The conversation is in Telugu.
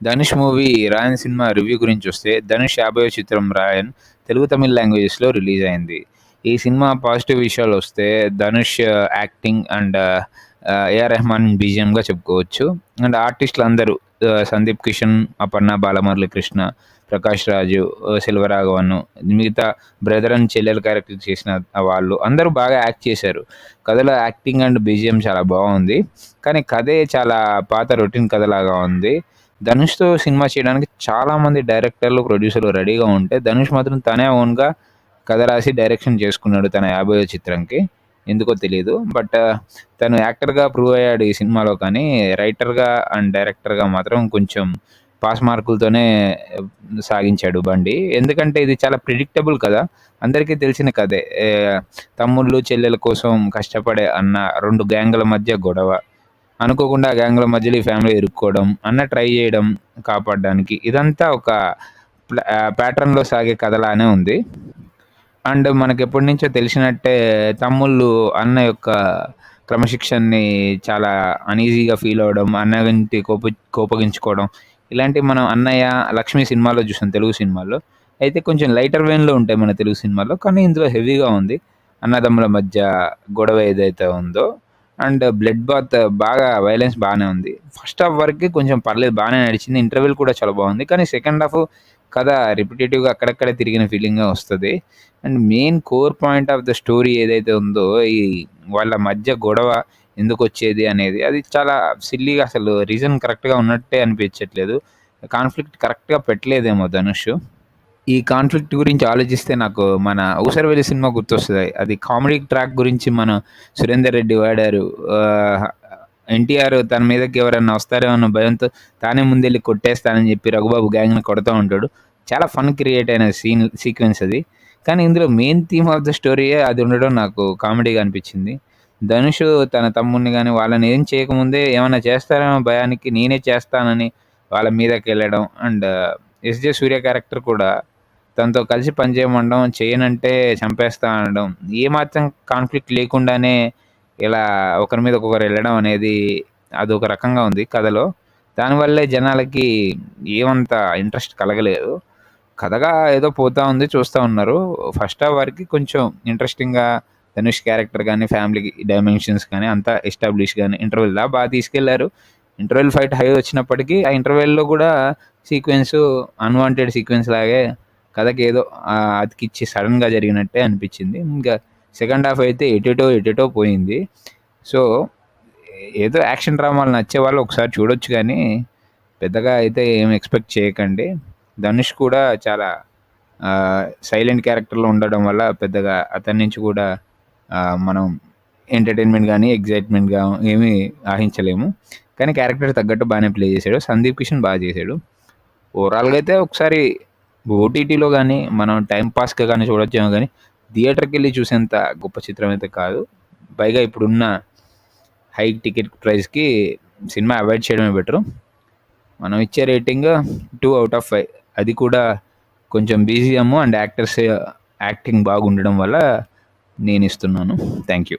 Dhanush movie 'Raayan' cinema review గురించి వస్తే, ధనుష్ యాభైవ చిత్రం 'రాయన్' తెలుగు, తమిళ్ లాంగ్వేజెస్‌లో రిలీజ్ అయింది. ఈ సినిమా పాజిటివ్ విషయాలు వస్తే Dhanush acting and A R బీజీఎంగా చెప్పుకోవచ్చు. అండ్ ఆర్టిస్టులు అందరూ సందీప్ కిషన్, అపర్ణ బాలమురళీకృష్ణ, ప్రకాష్ రాజు, సెల్వరాఘవన్, మిగతా బ్రదర్ అండ్ చెల్లెలు క్యారెక్టర్ చేసిన వాళ్ళు అందరూ బాగా యాక్ట్ చేశారు. కథలో యాక్టింగ్ అండ్ బీజీఎం చాలా బాగుంది. కానీ కథే చాలా పాత రొటీన్ కథలాగా ఉంది. ధనుష్‌తో సినిమా చేయడానికి చాలామంది డైరెక్టర్లు, ప్రొడ్యూసర్లు రెడీగా ఉంటే, ధనుష్ మాత్రం తనే ఓన్‌గా కథ రాసి డైరెక్షన్ చేసుకున్నాడు తన యాభై చిత్రంకి. ఎందుకో తెలియదు బట్ తను యాక్టర్‌గా ప్రూవ్ అయ్యాడు ఈ సినిమాలో కానీ, రైటర్‌గా అండ్ డైరెక్టర్‌గా మాత్రం కొంచెం పాస్ మార్కులతోనే సాగించాడు బండి. ఎందుకంటే ఇది చాలా ప్రిడిక్టబుల్ కథ. అందరికీ తెలిసిన కథే. తమ్ముళ్ళు, చెల్లెల కోసం కష్టపడే అన్న, రెండు గ్యాంగుల మధ్య గొడవ. అనుకోకుండా ఆ మధ్యలో ఈ ఫ్యామిలీ ఇరుక్కోవడం, అన్న ట్రై చేయడం కాపాడడానికి. ఇదంతా ఒక ప్లా ప్యాటర్న్‌లో సాగే కథలానే ఉంది. అండ్ మనకెప్పటి నుంచో తెలిసినట్టే తమ్ముళ్ళు అన్న యొక్క క్రమశిక్షణని చాలా అన్‌ఈజీగా ఫీల్ అవ్వడం, అన్న గురించి కోప కోపగించుకోవడం, ఇలాంటివి మనం 'అన్నయ్య', 'లక్ష్మి' సినిమాలో చూసాం తెలుగు సినిమాల్లో. అయితే కొంచెం లైటర్ వెయిన్‌లో ఉంటాయి మన తెలుగు సినిమాల్లో. కానీ ఇందులో హెవీగా ఉంది. అన్నదమ్ముల మధ్య గొడవ ఏదైతే ఉందో అండ్ బ్లడ్ బాత్ బాగా వైలెన్స్ బాగానే ఉంది. ఫస్ట్ హాఫ్ వరకు కొంచెం పర్లేదు బాగానే నడిచింది. ఇంటర్వెల్ కూడా చాలా బాగుంది. కానీ సెకండ్ హాఫ్ కథ రిపిటేటివ్‌గా అక్కడక్కడే తిరిగిన ఫీలింగ్గా వస్తుంది and main core point of the story ఏదైతే ఉందో, ఈ వాళ్ళ మధ్య గొడవ ఎందుకు వచ్చేది అనేది, అది చాలా సిల్లీగా అసలు రీజన్ కరెక్ట్‌గా ఉన్నట్టే అనిపించట్లేదు. కాన్ఫ్లిక్ట్ కరెక్ట్‌గా పెట్టలేదేమో ధనుష్. ఈ కాన్ఫ్లిక్ట్ గురించి ఆలోచిస్తే నాకు మన 'ఊసరవెల్లి' సినిమా గుర్తొస్తుంది అది కామెడీ ట్రాక్ గురించి మన సురేందర్ రెడ్డి వాడారు. ఎన్టీఆర్ తన మీదకి ఎవరైనా వస్తారేమో అన్న భయంతో తానే ముందెళ్ళి కొట్టేస్తానని చెప్పి రఘుబాబు గ్యాంగ్‌ని కొడుతూ ఉంటాడు. చాలా ఫన్ క్రియేట్ అయిన సీన్ సీక్వెన్స్ అది. కానీ ఇందులో మెయిన్ థీమ్ ఆఫ్ ద స్టోరీయే అది ఉండడం నాకు కామెడీగా అనిపించింది. ధనుష్ తన తమ్ముడిని కానీ వాళ్ళని ఏం చేయకముందే ఏమైనా చేస్తారేమో భయానికి నేనే చేస్తానని వాళ్ళ మీదకి వెళ్ళడం అండ్ ఎస్‌జే సూర్య క్యారెక్టర్ కూడా తనతో కలిసి పనిచేయమనడం, చేయనంటే చంపేస్తా అనడం, ఏమాత్రం కాన్ఫ్లిక్ట్ లేకుండానే ఇలా ఒకరి మీద ఒక్కొక్కరు వెళ్ళడం అనేది అది ఒక రకంగా ఉంది కథలో. దానివల్లే జనాలకి ఏమంత ఇంట్రెస్ట్ కలగలేదు. కథగా ఏదో పోతా ఉంది చూస్తా ఉన్నారు. ఫస్ట్ హాఫ్ వారికి కొంచెం ఇంట్రెస్టింగ్‌గా ధనుష్ క్యారెక్టర్ కానీ ఫ్యామిలీ డైమెన్షన్స్ కానీ అంతా ఎస్టాబ్లిష్ కానీ ఇంటర్వెల్ దా బాగా తీసుకెళ్ళారు. ఇంటర్వెల్ ఫైట్ హై వచ్చినప్పటికీ ఆ ఇంటర్వెల్‌లో కూడా సీక్వెన్స్ అన్‌వాంటెడ్ సీక్వెన్స్ లాగే కథకి ఏదో అతికిచ్చి సడన్గా జరిగినట్టే అనిపించింది. ఇంకా సెకండ్ హాఫ్ అయితే ఎటెటో ఎటెటో పోయింది. సో, ఏదో యాక్షన్ డ్రామాలు నచ్చేవాళ్ళు ఒకసారి చూడొచ్చు కానీ పెద్దగా అయితే ఏం ఎక్స్‌పెక్ట్ చేయకండి. ధనుష్ కూడా చాలా సైలెంట్ క్యారెక్టర్‌లో ఉండడం వల్ల పెద్దగా అతని నుంచి కూడా మనం ఎంటర్‌టైన్‌మెంట్ కానీ ఎగ్జైట్మెంట్ కానీ ఏమీ ఆహించలేము కానీ క్యారెక్టర్ తగ్గట్టు బాగానే ప్లే చేశాడు. సందీప్ కిషన్ బాగా చేశాడు. ఓవరాల్‌గా అయితే ఒకసారి ఓటీటీలో కానీ మనం టైంపాస్గా పాస్‌గా గాని చూడొచ్చేమో థియేటర్కి వెళ్ళి చూసేంత గొప్ప చిత్రం అయితే కాదు. పైగా ఇప్పుడున్న హై టికెట్ ప్రైస్‌కి సినిమా అవాయిడ్ చేయడమే బెటరు. మనం ఇచ్చే rating two out of five అది కూడా కొంచెం బీజీఎం అండ్ యాక్టర్స్ యాక్టింగ్ బాగుండడం వల్ల నేను ఇస్తున్నాను థ్యాంక్ యూ.